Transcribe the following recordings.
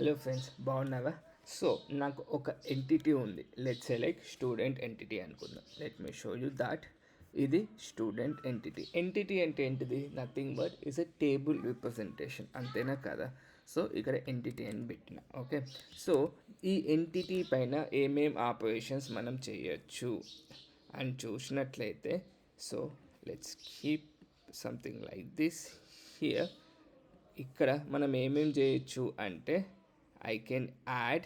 Hello friends బాగున్నావా? So నాకు ఒక ఎంటిటీ ఉంది. Let's say like student entity అనుకుందాం. Let me show you that ఇది స్టూడెంట్ ఎంటిటీ ఎంటిటీ అంటే ఏంటిది? Nothing but is a table representation అంతేనా కదా? సో ఇక్కడ ఎంటిటీ అని పెట్టిన. ఓకే సో ఈ ఎంటిటీ పైన ఏమేం ఆపరేషన్స్ మనం చేయొచ్చు? అని చూసినట్లయితే so let's keep something like this here ఇక్కడ మనం ఏమేం చేయొచ్చు అంటే ఐ కెన్ యాడ్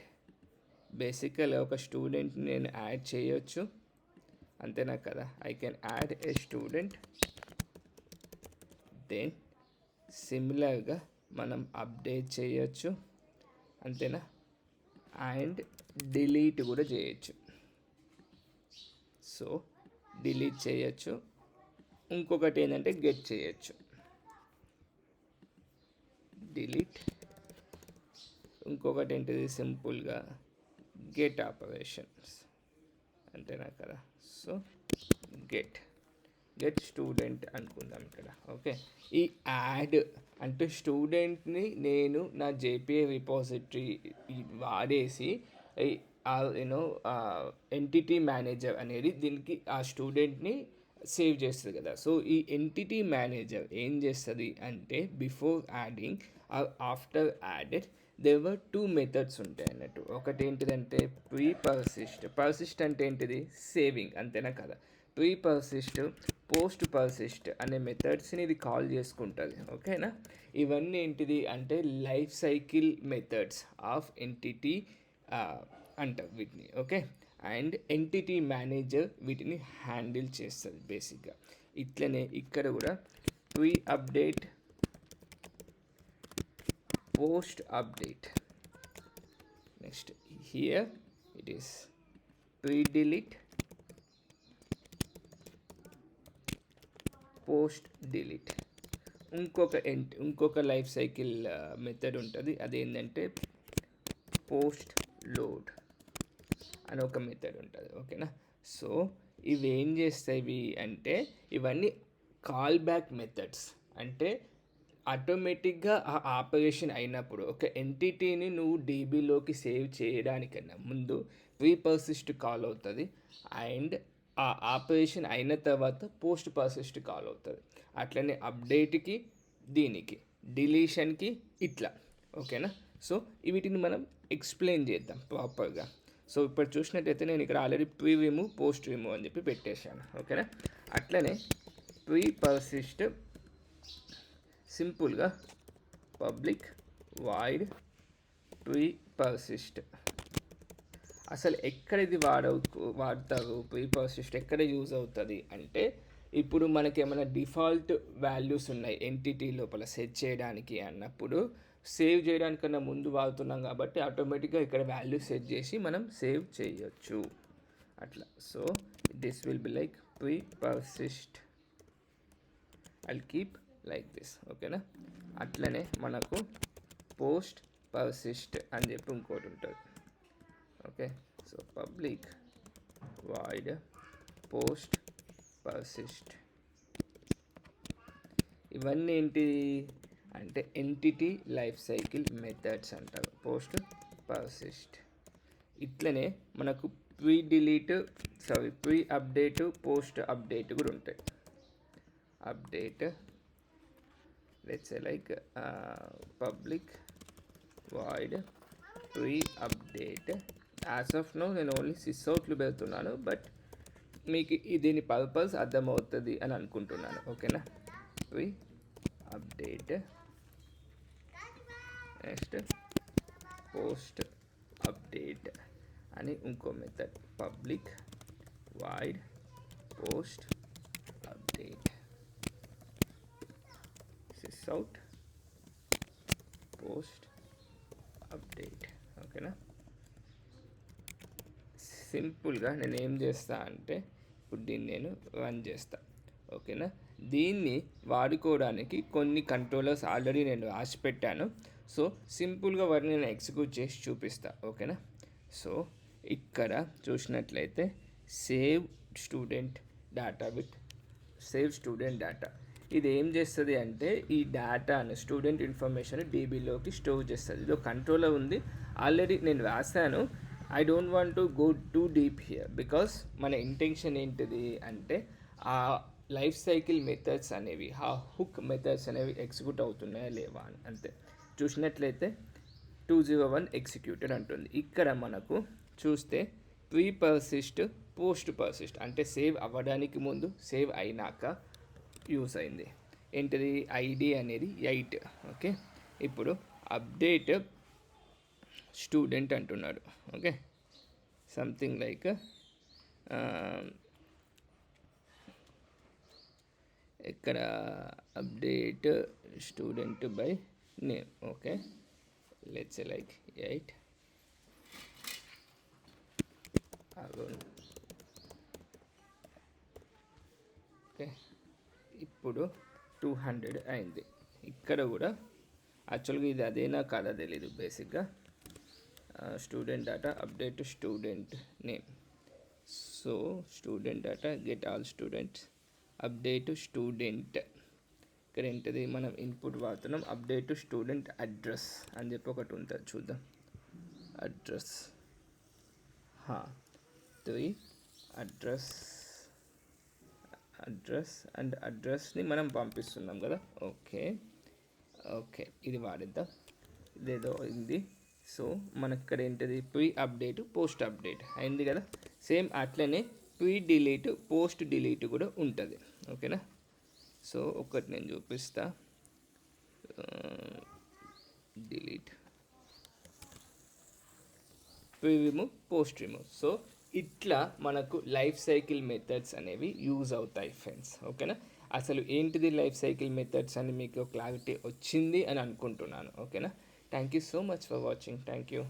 బేసికల్ ఒక స్టూడెంట్ని నేను యాడ్ చేయొచ్చు. అంతేనా కదా? I can add a student then సిమిలర్గా మనం అప్డేట్ చేయొచ్చు. అంతేనా? అండ్ డిలీట్ కూడా చేయొచ్చు. సో డిలీట్ చేయొచ్చు. ఇంకొకటి ఏంటంటే గెట్ చేయొచ్చు. డిలీట్ ఇంకొకటి ఏంటిది సింపుల్గా గెట్ ఆపరేషన్స్ అంతేనా కదా. So get. గెట్ స్టూడెంట్ అనుకుందాం ఇక్కడ. ఓకే. ఈ యాడ్ అంటే స్టూడెంట్ని నేను నా జేపీఏ రిపాజిటరీ వాడేసి యూనో ఎంటిటీ మేనేజర్ అనేది దీనికి ఆ స్టూడెంట్ని సేవ్ చేస్తుంది కదా. సో ఈ ఎంటిటీ మేనేజర్ ఏం చేస్తుంది అంటే before adding or after added there are two methods ఉంటాయి అన్నట్టు. ఒకటి ఏంటిదంటే ప్రీ పర్సిస్ట్ పర్సిస్ట్ అంటే ఏంటిది? సేవింగ్ అంతేనా కదా? ప్రీ పర్సిస్ట్ పోస్ట్ పర్సిస్ట్ అనే మెథడ్స్ని ఇది కాల్ చేసుకుంటుంది ఓకేనా? ఇవన్నీ ఏంటిది? అంటే life cycle methods of entity అంటారు వీటిని ఓకే? అండ్ ఎంటిటీ మేనేజర్ వీటిని హ్యాండిల్ చేస్తుంది బేసిక్గా ఇట్లనే ఇక్కడ కూడా pre update post update. Next here it is. Pre-delete. Post delete ఇంకొక ఎంట్ ఇంకొక లైఫ్ సైకిల్ మెథడ్ ఉంటుంది. అదేంటంటే పోస్ట్ లోడ్ అని ఒక మెథడ్ ఉంటుంది. ఓకేనా సో ఇవి ఏం చేస్తాయి అంటే ఇవన్నీ కాల్ బ్యాక్ మెథడ్స్ అంటే ఆటోమేటిక్గా ఆ ఆపరేషన్ అయినప్పుడు ఒక ఎంటిటీని నువ్వు డీబీలోకి సేవ్ చేయడానికన్నా ముందు రీపర్సిస్ట్ కాల్ అవుతుంది. అండ్ ఆ ఆపరేషన్ అయిన తర్వాత పోస్ట్ పర్సిస్ట్ కాల్ అవుతుంది. అట్లనే అప్డేట్కి దీనికి డిలీషన్కి ఇట్లా. ఓకేనా? సో వీటిని మనం ఎక్స్ప్లెయిన్ చేద్దాం ప్రాపర్గా. సో ఇప్పుడు చూసినట్టయితే నేను ఇక్కడ already pre remove post remove అని చెప్పి పెట్టేశాను. ఓకేనా? అట్లనే ప్రీ పర్సిస్ట్ సింపుల్గా పబ్లిక్ వైడ్ ప్రీ పర్సిస్ట్. అసలు ఎక్కడ ఇది వాడవు వాడతారు? ప్రీ పర్సిస్ట్ ఎక్కడ యూజ్ అవుతుంది? అంటే ఇప్పుడు మనకి ఏమైనా డిఫాల్ట్ వాల్యూస్ ఉన్నాయి ఎంటిటీ లోపల సెట్ చేయడానికి అన్నప్పుడు సేవ్ చేయడానికన్నా ముందు వాడుతున్నాం కాబట్టి ఆటోమేటిక్గా ఇక్కడ వాల్యూ సెట్ చేసి మనం సేవ్ చేయొచ్చు. అట్లా. So this will be like pre persist. I keep like this ఓకేనా? అట్లనే మనకు పోస్ట్ పర్సిస్ట్ అని చెప్పి ఇంకోటి ఉంటుంది. Okay? So public void post persist. ఇవన్నీ ఏంటి అంటే ఎంటిటీ లైఫ్ సైకిల్ మెథడ్స్ అంటారు. Post persist. ఇట్లనే మనకు pre delete sorry pre update post update కూడా ఉంటాయి. Update let's say like uh, public void pre update as of now నేను only sys అవుట్లు పెడుతున్నాను బట్ మీకు దీని పర్పస్ అర్థమవుతుంది అని అనుకుంటున్నాను ఓకేనా? Pre update next post update అని ఇంకో method public void post post update ఓకేనా సింపుల్గా నేను ఏం చేస్తా అంటే ఇప్పుడు దీన్ని నేను రన్ చేస్తా. ఓకేనా దీన్ని వాడుకోవడానికి కొన్ని కంట్రోలర్స్ ఆల్రెడీ నేను రాసి పెట్టాను సో సింపుల్గా వారిని నేను ఎగ్జిక్యూట్ చేసి చూపిస్తా. ఓకేనా సో ఇక్కడ చూసినట్లయితే save student data with save student data ఇది ఏం చేస్తుంది అంటే ఈ డేటాను స్టూడెంట్ ఇన్ఫర్మేషన్ డీబీలోకి స్టోర్ చేస్తుంది. ఇది కంట్రోలర్ ఉంది. ఆల్రెడీ నేను రాశాను I don't want to go too deep here because మన ఇంటెన్షన్ ఏంటిది అంటే ఆ లైఫ్ సైకిల్ మెథడ్స్ అనేవి ఆ హుక్ మెథడ్స్ అనేవి ఎగ్జిక్యూట్ అవుతున్నాయా లేవా అని. అంతే. చూసినట్లయితే టూ జీరో వన్ ఎగ్జిక్యూటెడ్ అంటుంది. ఇక్కడ మనకు చూస్తే ప్రీ పర్సిస్ట్ పోస్ట్ పర్సిస్ట్ అంటే సేవ్ అవ్వడానికి ముందు సేవ్ అయినాక యూస్ అయింది. ఏంటిది ఐడి అనేది ఎయిట్ ఓకే ఇప్పుడు అప్డేట్ స్టూడెంట్ అంటున్నాడు ఓకే సంథింగ్ లైక్ ఇక్కడ update student by name okay let's like eight అవును ఇప్పుడు టూ హండ్రెడ్ అయింది. ఇక్కడ కూడా యాక్చువల్గా ఇది అదేనా కాదా తెలీదు బేసిక్గా. Student data update student name so student data get all students update student ఇక్కడ ఏంటిది? మనం ఇన్పుట్ వాడుతున్నాం అప్డేట్ స్టూడెంట్ అడ్రస్ అని చెప్పి ఒకటి ఉంటుంది చూద్దాం. Address three address address and అడ్రస్ని మనం పంపిస్తున్నాం కదా? ఓకే. ఓకే. ఇది వాడిద్దాం. ఇదేదో ఇది సో మనకి ఇక్కడ ఏంటిది? ప్రీ అప్డేట్ పోస్ట్ అప్డేట్ అయింది కదా? సేమ్ అట్లనే ప్రీ డిలీట్ పోస్ట్ డిలీట్ కూడా ఉంటుంది. ఓకేనా? సో ఒకటి నేను చూపిస్తా. Delete pre remove post remove so ఇట్లా మనకు లైఫ్ సైకిల్ మెథడ్స్ అనేవి యూజ్ అవుతాయి ఫ్రెండ్స్ ఓకేనా? అసలు ఏంటిది లైఫ్ సైకిల్ మెథడ్స్ అని మీకు క్లారిటీ వచ్చింది అని అనుకుంటున్నాను. ఓకేనా? Thank you so much for watching thank you